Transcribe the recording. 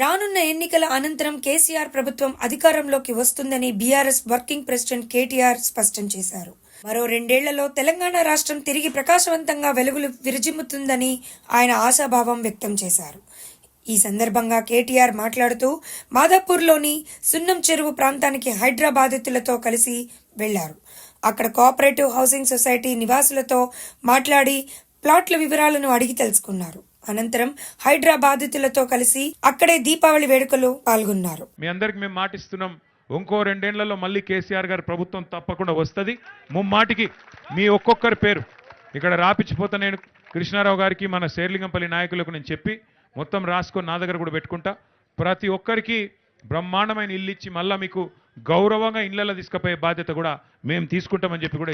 రానున్న ఎన్నికల అనంతరం కేసీఆర్ ప్రభుత్వం అధికారంలోకి వస్తుందని బీఆర్ఎస్ వర్కింగ్ ప్రెసిడెంట్ కేటీఆర్ స్పష్టం చేశారు. మరో రెండేళ్ళలో తెలంగాణ రాష్ట్రం తిరిగి ప్రకాశవంతంగా వెలుగులు విరజిమ్ముతుందని ఆయన ఆశాభావం వ్యక్తం చేశారు. ఈ సందర్భంగా కేటీఆర్ మాట్లాడుతూ మాదాపూర్లోని సున్నం చెరువు ప్రాంతానికి హైడ్రా బాధితులతో కలిసి వెళ్ళారు. అక్కడ కోఆపరేటివ్ హౌసింగ్ సొసైటీ నివాసులతో మాట్లాడి ప్లాట్ల వివరాలను అడిగి తెలుసుకున్నారు. అనంతరం హైడ్రాబాధితులతో కలిసి అక్కడే దీపావళి వేడుకలు పాల్గొన్నారు. మీ అందరికి మేము మాటిస్తున్నాం. ఇంకో రెండేళ్ళలో మళ్ళీ కేసీఆర్ గారి ప్రభుత్వం తప్పకుండా వస్తుంది. ముమ్మాటికి మీ ఒక్కొక్కరి పేరు. ఇక్కడ రాపిచ్చిపోతా నేను కృష్ణారావు గారికి మన శేర్లింగంపల్లి నాయకులకు నేను చెప్పి మొత్తం రాసుకొని నా దగ్గర కూడా పెట్టుకుంటా. ప్రతి ఒక్కరికి బ్రహ్మాండమైన ఇల్లు ఇచ్చి మళ్ళా మీకు గౌరవంగా ఇళ్ళలో తీసుకుపోయే బాధ్యత కూడా మేము తీసుకుంటామని చెప్పి కూడా